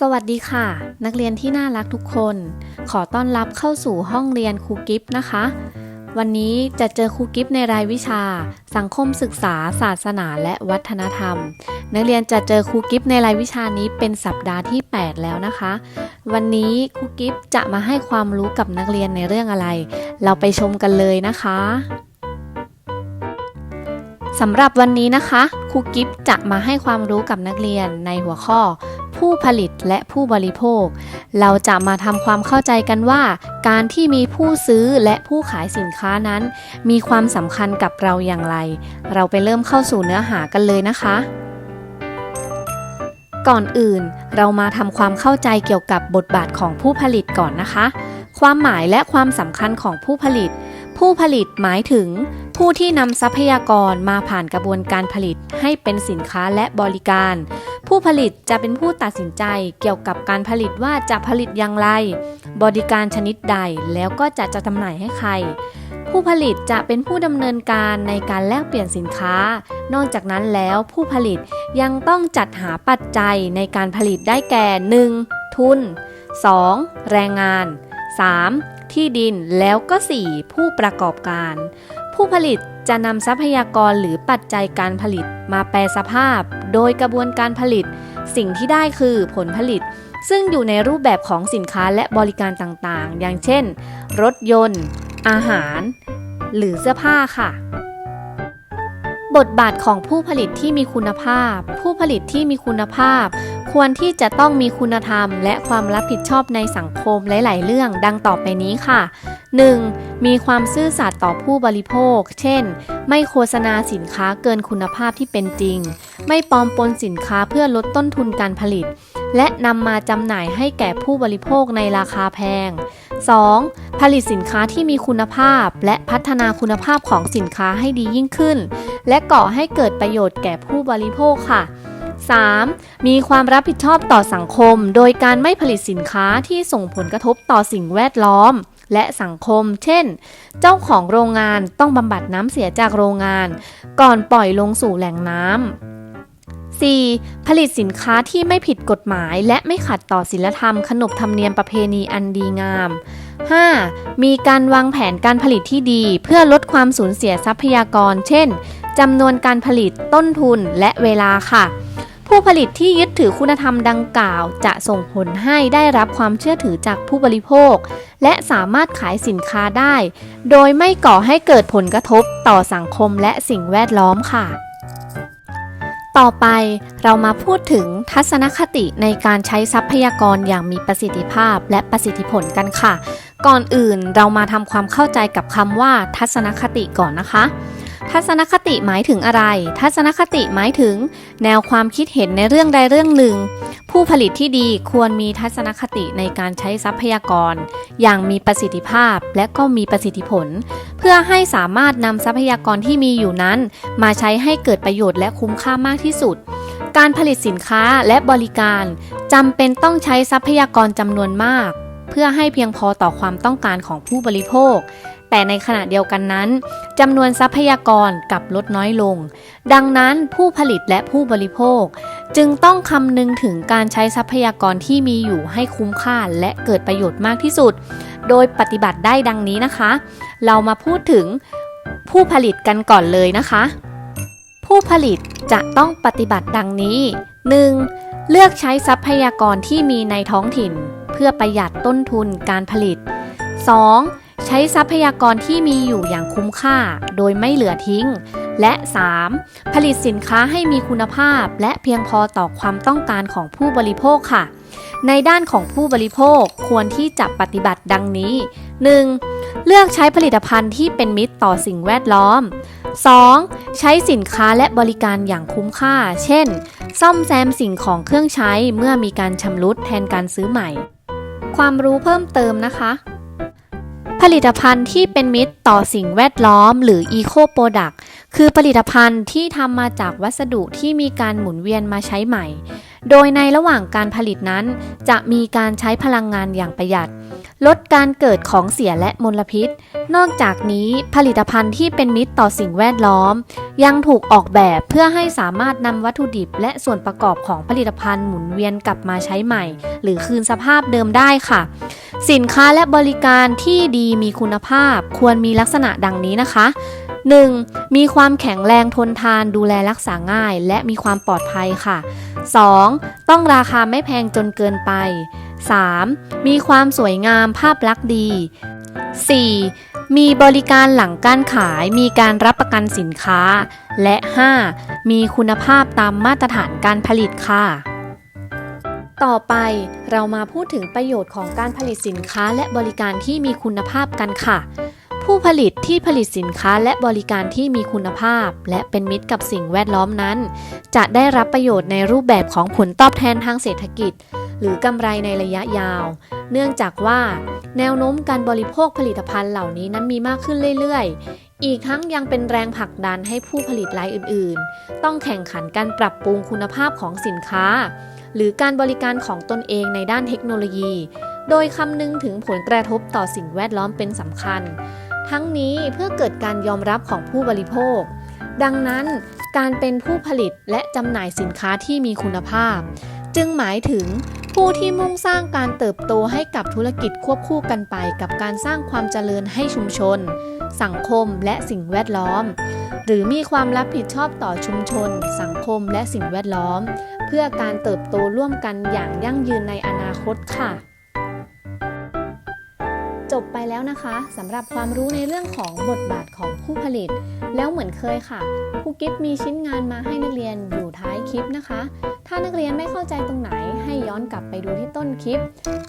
สวัสดีค่ะ นักเรียนที่น่ารักทุกคน ขอต้อนรับเข้าสู่ห้องเรียนครูกิฟนะคะ วันนี้จะเจอครูกิฟในรายวิชา สังคมศึกษา ศาสนาและวัฒนธรรม นักเรียนจะเจอครูกิฟในรายวิชานี้เป็นสัปดาห์ที่ 8 แล้วนะคะ วันนี้ครูกิฟจะมาให้ความรู้กับนักเรียนในเรื่องอะไร เราไปชมกันเลยนะคะสำหรับวันนี้นะคะครูกิฟจะมาให้ความรู้กับนักเรียนในหัวข้อ ผู้ผลิตและผู้บริโภค เราจะมาทำความเข้าใจกันว่า การที่มีผู้ซื้อและผู้ขายสินค้านั้น มีความสำคัญกับเราอย่างไร เราไปเริ่มเข้าสู่เนื้อหากันเลยนะคะก่อนอื่นเรามาทำความเข้าใจเกี่ยวกับบทบาทของผู้ผลิตก่อนนะคะ ความหมายและความสำคัญของผู้ผลิต ผู้ผลิตหมายถึง ผู้ที่นำทรัพยากรมาผ่านกระบวนการผลิตให้เป็นสินค้าและบริการ ผู้ผลิตจะเป็นผู้ตัดสินใจเกี่ยวกับการผลิตว่าจะผลิตอย่างไร บริการชนิดใดแล้วก็จะจะจำหน่ายให้ใคร ผู้ผลิตจะเป็นผู้ดำเนินการในการแลกเปลี่ยนสินค้า นอกจากนั้นแล้วผู้ผลิตยังต้องจัดหาปัจจัยในการผลิตได้แก่ 1. ทุน 2. แรงงาน 3. ที่ดินแล้วก็ 4. ผู้ประกอบการ ผู้ผลิตจะนำทรัพยากรหรือปัจจัยการผลิตมาแปลสภาพโดยกระบวนการผลิต สิ่งที่ได้คือผลผลิต ซึ่งอยู่ในรูปแบบของสินค้าและบริการต่างๆ อย่างเช่น รถยนต์ อาหาร หรือเสื้อผ้าค่ะ บทบาทของผู้ผลิตที่มีคุณภาพ ผู้ผลิตที่มีคุณภาพ ควรที่จะต้องมีคุณธรรม และความรับผิดชอบในสังคมหลาย ๆ เรื่องดังต่อไปนี้ค่ะ 1. มีความซื่อสัตย์ต่อผู้บริโภค เช่น ไม่โฆษณาสินค้าเกินคุณภาพที่เป็นจริง ไม่ปลอมปนสินค้าเพื่อลดต้นทุนการผลิต และนำมาจำหน่ายให้แก่ผู้บริโภคในราคาแพง 2. ผลิตสินค้าที่มีคุณภาพ และพัฒนาคุณภาพของสินค้าให้ดียิ่งขึ้น และก่อให้เกิดประโยชน์แก่ผู้บริโภคค่ะ 3. มีความรับผิดชอบต่อสังคม โดยการไม่ผลิตสินค้าที่ส่งผลกระทบต่อสิ่งแวดล้อม และสังคม เช่น เจ้าของโรงงานต้องบำบัดน้ำเสียจากโรงงาน ก่อนปล่อยลงสู่แหล่งน้ำ 4. ผลิตสินค้าที่ไม่ผิดกฎหมาย และไม่ขัดต่อศีลธรรม ขนบธรรมเนียมประเพณีอันดีงาม 5. มีการวางแผนการผลิตที่ดี เพื่อลดความสูญเสียทรัพยากร เช่นจำนวนการผลิตต้นทุนและเวลาค่ะ ผู้ผลิตที่ยึดถือคุณธรรมดังกล่าว จะส่งผลให้ได้รับความเชื่อถือจากผู้บริโภค และสามารถขายสินค้าได้ โดยไม่ก่อให้เกิดผลกระทบต่อสังคมและสิ่งแวดล้อมค่ะ ต่อไปเรามาพูดถึงทัศนคติในการใช้ทรัพยากรอย่างมีประสิทธิภาพและประสิทธิผลกันค่ะ ก่อนอื่นเรามาทำความเข้าใจกับคำว่า ทัศนคติก่อนนะคะ ทัศนคติหมายถึงอะไร ทัศนคติหมายถึง แนวความคิดเห็นในเรื่องใดเรื่องหนึ่ง ผู้ผลิตที่ดีควรมีทัศนคติในการใช้ทรัพยากร อย่างมีประสิทธิภาพและก็มีประสิทธิผล เพื่อให้สามารถนำทรัพยากรที่มีอยู่นั้น มาใช้ให้เกิดประโยชน์และคุ้มค่ามากที่สุด การผลิตสินค้าและบริการจำเป็นต้องใช้ทรัพยากรจำนวนมาก พื่อให้เพียงพอต่อความต้องการของผู้บริโภค แต่ในขณะเดียวกันนั้นจำนวนทรัพยากรกลับลดน้อยลง ดังนั้นผู้ผลิตและผู้บริโภค จึงต้องคำนึงถึงการใช้ทรัพยากรที่มีอยู่ให้คุ้มค่าและเกิดประโยชน์มากที่สุด โดยปฏิบัติได้ดังนี้นะคะ เรามาพูดถึงผู้ผลิตกันก่อนเลยนะคะ ผู้ผลิตจะต้องปฏิบัติดังนี้ 1. เลือกใช้ทรัพยากรที่มีในท้องถิ่น พื่อประหยัดต้นทุนการผลิต 2. ใช้ทรัพยากรที่มีอยู่อย่างคุ้มค่า โดยไม่เหลือทิ้ง และ 3. ผลิตสินค้าให้มีคุณภาพ และเพียงพอต่อความต้องการของผู้บริโภคค่ะ ในด้านของผู้บริโภคควรที่จะปฏิบัติดังนี้ 1. เลือกใช้ผลิตภัณฑ์ที่เป็นมิตรต่อสิ่งแวดล้อม 2. ใช้สินค้าและบริการอย่างคุ้มค่า เช่น ซ่อมแซมสิ่งของเครื่องใช้เมื่อมีการชำรุดแทนการซื้อใหม่ ความรู้เพิ่มเติมนะคะ ผลิตภัณฑ์ที่เป็นมิตรต่อสิ่งแวดล้อม หรือ Eco Product คือผลิตภัณฑ์ที่ทำมาจากวัสดุที่มีการหมุนเวียนมาใช้ใหม่ โดยในระหว่างการผลิตนั้น จะมีการใช้พลังงานอย่างประหยัด ลดการเกิดของเสียและมลพิษ นอกจากนี้ผลิตภัณฑ์ที่เป็นมิตรต่อสิ่งแวดล้อม ยังถูกออกแบบเพื่อให้สามารถนำวัตถุดิบ และส่วนประกอบของผลิตภัณฑ์หมุนเวียนกลับมาใช้ใหม่ หรือคืนสภาพเดิมได้ค่ะ สินค้าและบริการที่ดีมีคุณภาพ ควรมีลักษณะดังนี้นะคะ 1. มีความแข็งแรงทนทานดูแลรักษาง่าย และมีความปลอดภัยค่ะ 2. ต้องราคาไม่แพงจนเกินไป 3. มีความสวยงามภาพลักษณ์ดี 4. มีบริการหลังการขายมีการรับประกันสินค้า และ 5. มีคุณภาพตามมาตรฐานการผลิตค่ะ ต่อไปเรามาพูดถึงประโยชน์ของการผลิตสินค้าและบริการที่มีคุณภาพกันค่ะผู้ผลิตที่ผลิตสินค้าและบริการที่มีคุณภาพ และเป็นมิตรกับสิ่งแวดล้อมนั้น จะได้รับประโยชน์ในรูปแบบของผลตอบแทนทางเศรษฐกิจ หรือกำไรในระยะยาว เนื่องจากว่าแนวโน้มการบริโภคผลิตภัณฑ์เหล่านี้นั้นมีมากขึ้นเรื่อยๆ อีกทั้งยังเป็นแรงผลักดันให้ผู้ผลิตรายอื่นๆ ต้องแข่งขันการปรับปรุงคุณภาพของสินค้า หรือการบริการของตนเองในด้านเทคโนโลยี โดยคำนึงถึงผลกระทบต่อสิ่งแวดล้อมเป็นสำคัญ ทั้งนี้เพื่อเกิดการยอมรับของผู้บริโภค ดังนั้นการเป็นผู้ผลิตและจำหน่ายสินค้าที่มีคุณภาพ จึงหมายถึง ผู้ที่มุ่งสร้างการเติบโตให้กับธุรกิจควบคู่กันไปกับการสร้างความเจริญให้ชุมชน สังคมและสิ่งแวดล้อม หรือมีความรับผิดชอบต่อชุมชน สังคมและสิ่งแวดล้อม เพื่อการเติบโตร่วมกันอย่างยั่งยืนในอนาคตค่ะ บไปแล้วนะคะสำหรับความรู้ในเรื่องของบทบาทของผู้ผลิต แล้วเหมือนเคยค่ะครูกิฟมีชิ้นงานมาให้นักเรียนอยู่ท้ายคลิปนะคะ ถ้านักเรียนไม่เข้าใจตรงไหนให้ย้อนกลับไปดูที่ต้นคลิป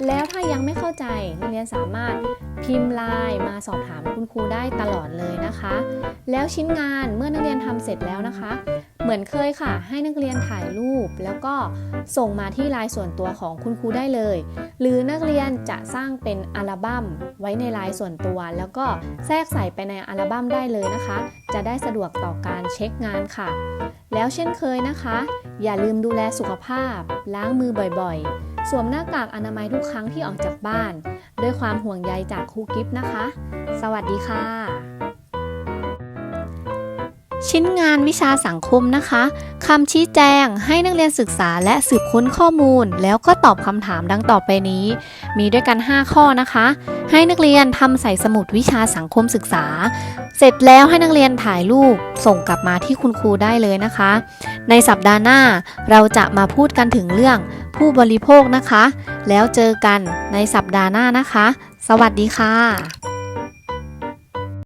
แล้วถ้ายังไม่เข้าใจนักเรียนสามารถพิมพ์ไลน์มาสอบถามคุณครูได้ตลอดเลยนะคะ แล้วชิ้นงานเมื่อนักเรียนทำเสร็จแล้วนะคะ เหมือนเคยค่ะ ให้นักเรียนถ่ายรูป แล้วก็ส่งมาที่ไลน์ส่วนตัวของคุณครูได้เลย หรือนักเรียนจะสร้างเป็นอัลบั้มไว้ในไลน์ส่วนตัว แล้วก็แทรกใส่ไปในอัลบั้มได้เลยนะคะ จะได้สะดวกต่อการเช็คงานค่ะ แล้วเช่นเคยนะคะ อย่าลืมดูแลสุขภาพ ล้างมือบ่อยๆ สวมหน้ากากอนามัยทุกครั้งที่ออกจากบ้าน ด้วยความห่วงใยจากครูกิฟนะคะ สวัสดีค่ะ ชิ้นงานวิชาสังคมนะคะคำชี้แจงให้นักเรียนศึกษาและสืบค้นข้อมูล แล้วก็ตอบคำถามดังต่อไปนี้ มีด้วยกัน 5 ข้อนะคะ ให้นักเรียนทำใส่สมุดวิชาสังคมศึกษา เสร็จแล้วให้นักเรียนถ่ายรูปส่งกลับมาที่คุณครูได้เลยนะคะ ในสัปดาห์หน้าเราจะมาพูดกันถึงเรื่องผู้บริโภคนะคะ แล้วเจอกันในสัปดาห์หน้านะคะ สวัสดีค่ะ